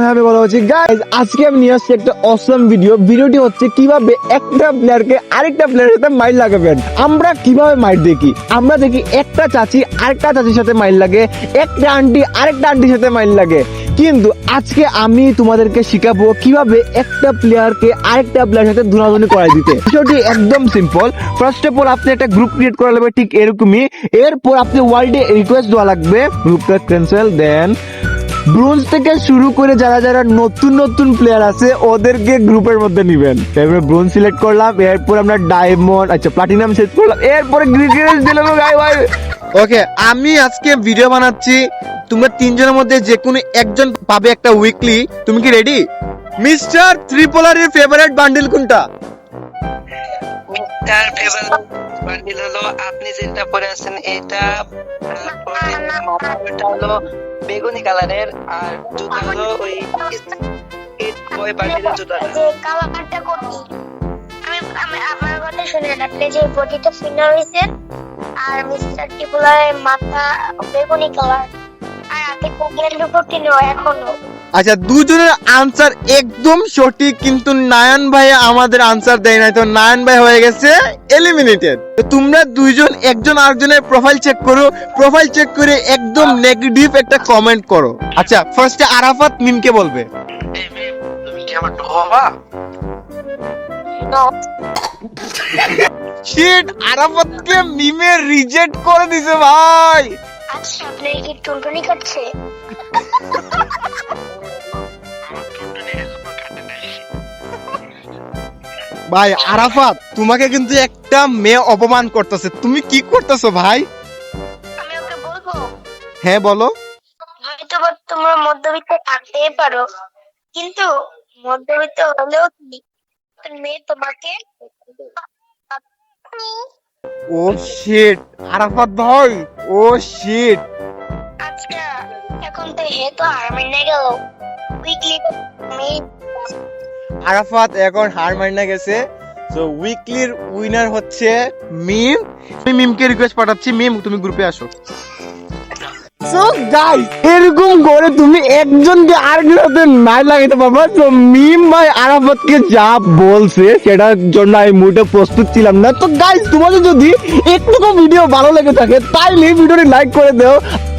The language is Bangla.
হ্যাঁ আজকে নিয়ে একটা অসম ভিডিও হচ্ছে কীভাবে একটা প্লেয়ারকে আরেকটা সাথে মাইল আমরা কীভাবে দেখি? আমরা দেখি একটা চাচি আরেকটা চাচির সাথে মাইল লাগে, একটা আন্টি আরেকটা আন্টির সাথে মাইল লাগে। কিন্তু আজকে আমি তোমাদেরকে শিখাবো কীভাবে একটা প্লেয়ারকে আরেকটা প্লেয়ারের সাথে ধুনাধুনি করাই দিতে। বিষয়টি একদম সিম্পল ফার্স্ট অফ অল আপনি একটা গ্রুপ ক্রিয়েট করা লাগবে ঠিক এরকমই। এরপর আপনি ওয়ার্ল্ডে রিকোয়েস্ট দেওয়া লাগবে। গ্রুপটা ক্যান্সেল দেন ব্রোঞ্জ থেকে শুরু করে যারা যারা নতুন নতুন প্লেয়ার আছে, ওদেরকে গ্রুপের মধ্যে নিবেন। তারপরে ব্রোঞ্জ সিলেক্ট করলাম, এরপর আমরা ডায়মন্ড আচ্ছা প্লাটিনাম সেট করলাম। এরপরে গ্রিগেস দিলাম গাই ভাই। ওকে আমি আজকে ভিডিও বানাচ্ছি তোমরা তিনজনের মধ্যে যে কোনো একজন পাবে একটা উইকলি তুমি কি রেডি মিস্টার ত্রিপোলারের ফেভারিট বান্ডিল কোনটা? তার ফেভারিট বান্ডিল হলো আপনি যেটা পরে আছেন এটা মাথাটা হলো বেগুনি কালারের আর জুতা হলো ওই ওই বান্ডিলের জুতাটা যে কালারটা কপি আমি আমি আপনার কথা আপনি যে বডিটা ফিনার আর মিস্টার মাথা বেগুনি কালার। আচ্ছা দুজনের আনসার একদম সঠিক কিন্তু নায়ন ভাই আমাদের আনসার দেয় নাই। তো নায়ন ভাই হয়ে গেছে এলিমিনেটেড তোমরা দুইজন একজন আরেকজনের প্রোফাইল চেক করো। প্রোফাইল চেক করে একদম নেগেটিভ একটা কমেন্ট করো। আচ্ছা ফার্স্টে আরাফাত মিমকে বলবে। এই মেয়ে, তুমি কি আমার হবা শিট আরাফাতকে মিমে রিজেক্ট করে দিছে ভাই। আচ্ছা আপনি কি টুনটুনি কাটছে ভাই আরাফাত তোমাকে কিন্তু একটা মেয়ে অপমান করতেছে। তুমি কি করতেছো ভাই? আমি ওকে বলব? হ্যাঁ বলো। হয়তো তোমরা মধ্যবিত্ত থাকতেই পারো। কিন্তু মধ্যবিত্ত হলেও কি মেয়ে তোমাকে ও শিট আরাফাত ভাই! Oh shit. আচ্ছা এখন তো হে তো হার মেনে গেল। উইকলি আরাফাত এখন হার মাইনা গেছে। তো উইকলির উইনার হচ্ছে মিম। আমি মিমকে রিকোয়েস্ট পাঠাচ্ছি। মিম তুমি গ্রুপে আসো। গাইস এরকম করে তুমি একজনকে আরেকজন সাথে নাই লাগাইতে পারবা। তো মিম ভাই আরাফাতকে যা বলছে, সেটার জন্য আমি মুডে প্রস্তুত ছিলাম না। তো গাইস তোমাদের যদি একটুকু ভিডিও ভালো লেগে থাকে, তাইলে ভিডিওটি লাইক করে দাও।